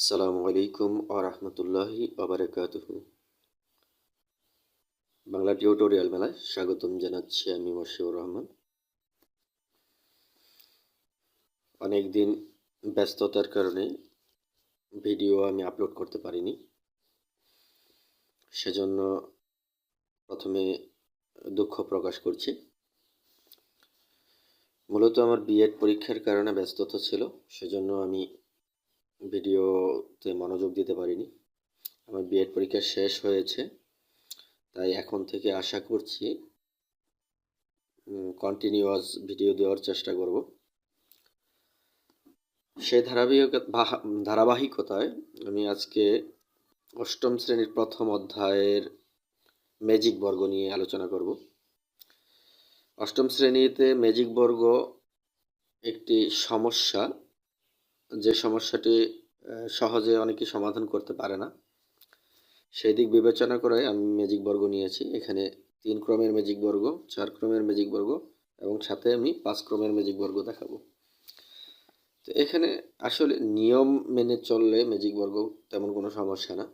আসসালামু আলাইকুম আরহামতুল্লাহি আবরকাতুহ বাংলা টিউটোরিয়াল মেলায় স্বাগতম জানাচ্ছি আমি মশিউর রহমান অনেক দিন ব্যস্ততার কারণে ভিডিও আমি আপলোড করতে পারিনি সেজন্য প্রথমে দুঃখ প্রকাশ করছি মূলত আমার বিএড পরীক্ষার কারণে ব্যস্ততা ছিল সেজন্য আমি ভিডিওতে মনোযোগ দিতে পারিনি। আমার বিএড পরীক্ষা শেষ হয়েছে, তাই এখন থেকে আশা করছি কন্টিনিউয়াস ভিডিও দেওয়ার চেষ্টা করব। সেই ধারাবাহিক ধারাবাহিকতায় আমি আজকে অষ্টম শ্রেণির প্রথম অধ্যায়ের ম্যাজিক বর্গ নিয়ে আলোচনা করব। অষ্টম শ্রেণীতে ম্যাজিক বর্গ একটি সমস্যা যে সমস্যাটি সহজে অনেকে সমাধান করতে পারে না। সেই দিক বিবেচনা করে আমি ম্যাজিক বর্গ নিয়েছি। এখানে তিন ক্রমের ম্যাজিক বর্গ, চার ক্রমের ম্যাজিক বর্গ এবং সাথে আমি পাঁচ ক্রমের ম্যাজিক বর্গ দেখাবো। তো এখানে আসলে নিয়ম মেনে চললে ম্যাজিক বর্গ তেমন কোনো সমস্যা না।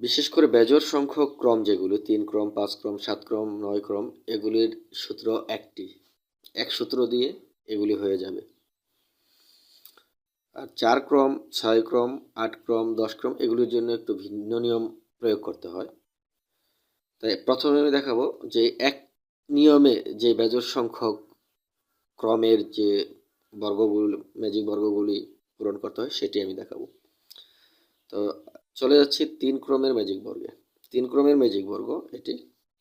বিশেষ করে বেজর সংখ্যক ক্রম যেগুলো, তিন ক্রম, পাঁচ ক্রম, সাত ক্রম, নয় ক্রম, এগুলির সূত্র একটি। এক সূত্র দিয়ে এগুলি হয়ে যাবে। আর চার ক্রম, ছয় ক্রম, আট ক্রম, দশ ক্রম এগুলির জন্য একটু ভিন্ন নিয়ম প্রয়োগ করতে হয়। তাই প্রথমে আমি দেখাবো যে এক নিয়মে যে বেজর সংখ্যক ক্রমের যে বর্গগুলি ম্যাজিক বর্গগুলি পূরণ করতে হয়, সেটি আমি দেখাবো। তো চলে যাচ্ছি তিন ক্রমের ম্যাজিক বর্গে। তিন ক্রমের ম্যাজিক বর্গ এটি।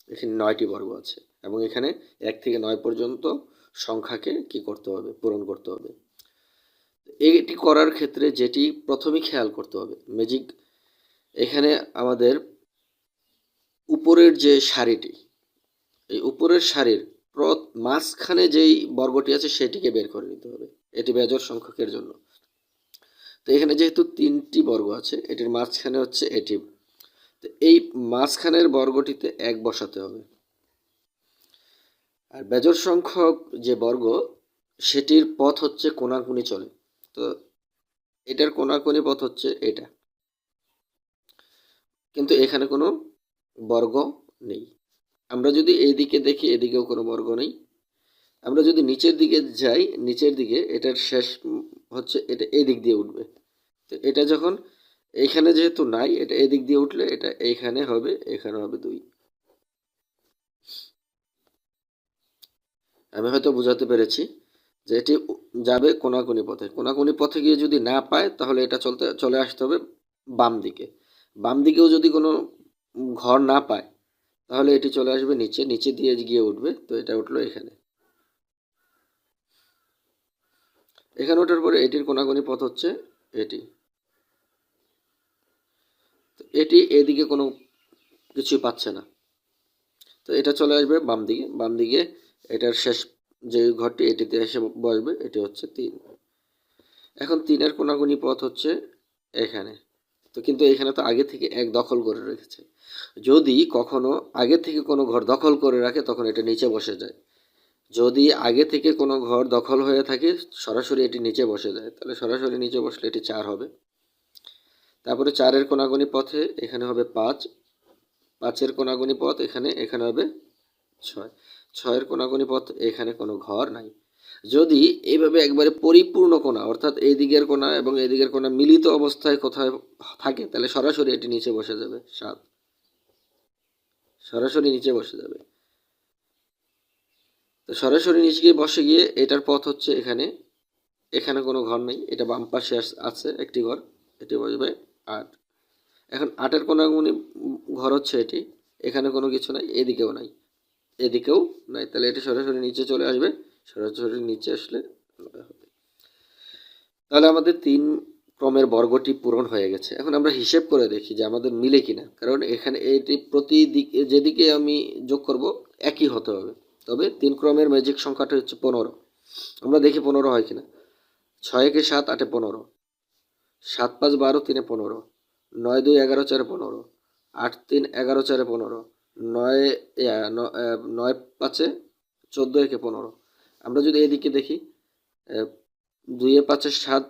এখানে নয়টি বর্গ আছে এবং এখানে এক থেকে নয় পর্যন্ত সংখ্যাকে কি করতে হবে? পূরণ করতে হবে। এটি করার ক্ষেত্রে যেটি প্রথমেই খেয়াল করতে হবে। ম্যাজিক এখানে আমাদের উপরের যে সারিটি, এই উপরের সারির মাঝখানে যেই বর্গটি আছে সেটিকে বের করে নিতে হবে। এটি বেজর সংখ্যকের জন্য। তো এখানে যেহেতু তিনটি বর্গ আছে, এটির মাঝখানে হচ্ছে এটি তো এই মাঝখানের বর্গটিতে এক বসাতে হবে। আর বেজর সংখ্যক যে বর্গ, সেটির পথ হচ্ছে কোনাকুনি চলে। তো এটার কোনাকুনি পথ হচ্ছে এটা। কিন্তু এখানে কোনো বর্গ নেই। আমরা যদি এই দিকে দেখি, এদিকেও কোনো বর্গ নেই। আমরা যদি নিচের দিকে যাই, নিচের দিকে এটার শেষ হচ্ছে, এটা এই দিক দিয়ে উঠবে। তো এটা যখন এখানে যেহেতু নাই, এটা এদিক দিয়ে উঠলে এটা এইখানে হবে, এখানে হবে দুই। আমি হয়তো বোঝাতে পেরেছি যে এটি যাবে কোনাকুনি পথে। কোনাকুনি পথে গিয়ে যদি না পায়, তাহলে এটা চলতে, চলে আসতে হবে বাম দিকে। বাম দিকেও যদি কোনো ঘর না পায়, তাহলে এটি চলে আসবে নিচে নিচে দিয়ে গিয়ে উঠবে। তো এটা উঠল এখানে। এখানে ওঠার পরে এটির কোনাকুনি পথ হচ্ছে এটি। এটি এদিকে কোনো কিছু পাচ্ছে না। তো এটা চলে আসবে বাম দিকে। বাম দিকে এটার শেষ যে ঘরটি এটিতে এসে বসবে, এটি হচ্ছে তিন। এখন তিনের কোনাগুনি পথ হচ্ছে এখানে। তো কিন্তু এখানে তো আগে থেকে এক দখল করে রেখেছে। যদি কখনো আগে থেকে কোনো ঘর দখল করে রাখে, তখন এটা নিচে বসে যায়। যদি আগে থেকে কোনো ঘর দখল হয়ে থাকে, সরাসরি এটি নিচে বসে যায়। তাহলে সরাসরি নিচে বসলে এটি চার হবে। তারপরে চারের কোনাগুনি পথে এখানে হবে পাঁচ, পাঁচের কোনাগুনি পথ এখানে এখানে হবে ছয়। ছয়ের কোনাকুনি পথ, এখানে কোনো ঘর নাই। যদি এইভাবে একবারে পরিপূর্ণ কোনা, অর্থাৎ এই দিকের কোনা এবং এই দিকের কোনা মিলিত অবস্থায় কোথায় থাকে, তাহলে সরাসরি এটি নিচে বসে যাবে, সাত। সরাসরি নিচে বসে যাবে। তো সরাসরি নিচে গিয়ে বসে গিয়ে এটার পথ হচ্ছে এখানে। এখানে কোনো ঘর নেই, এটা বাম পাশে আছে একটি ঘর, এটি বসবে আট। এখন আটের কোনাগুনি ঘর হচ্ছে এটি, এখানে কোনো কিছু নাই, এদিকেও নাই। এদিকেও, নাই, তাহলে এটি সরাসরি নিচে চলে আসবে। সরাসরি নিচে আসলে হবে। তাহলে আমাদের তিন ক্রমের বর্গটি পূরণ হয়ে গেছে। এখন আমরা হিসেব করে দেখি যে আমাদের মিলে কিনা। কারণ এখানে এটি প্রতি দিকে যেদিকে আমি যোগ করব, একই হতে হবে। তবে তিন ক্রমের ম্যাজিক সংখ্যাটা হচ্ছে পনেরো। আমরা দেখি পনেরো হয় কিনা। ছয় একে সাত, আটে পনেরো। সাত পাঁচ বারো, তিনে পনেরো। নয় দুই, এগারো চারে পনেরো। আট তিন, এগারো চারে পনেরো। নয় নয় পাঁচে চোদ্দ একে পনেরো। আমরা যদি এদিকে দেখি দুইয়ে পাঁচে সাত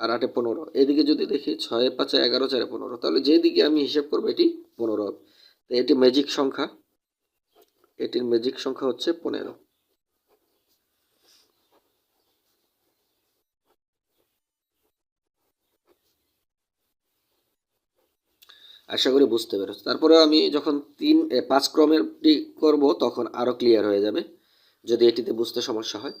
আর আটে পনেরো। এদিকে যদি দেখি, ছয়ে পাঁচে এগারো, চারে পনেরো। তাহলে যেদিকে আমি হিসেব করব, এটি পনেরো। তো এটি ম্যাজিক সংখ্যা। এটির ম্যাজিক সংখ্যা হচ্ছে পনেরো। আশা করি বুঝতে পেরেছ। তারপরে আমি যখন তিন পাঁচ ক্রমেরটি করব, তখন আরও ক্লিয়ার হয়ে যাবে, যদি এটিতে বুঝতে সমস্যা হয়।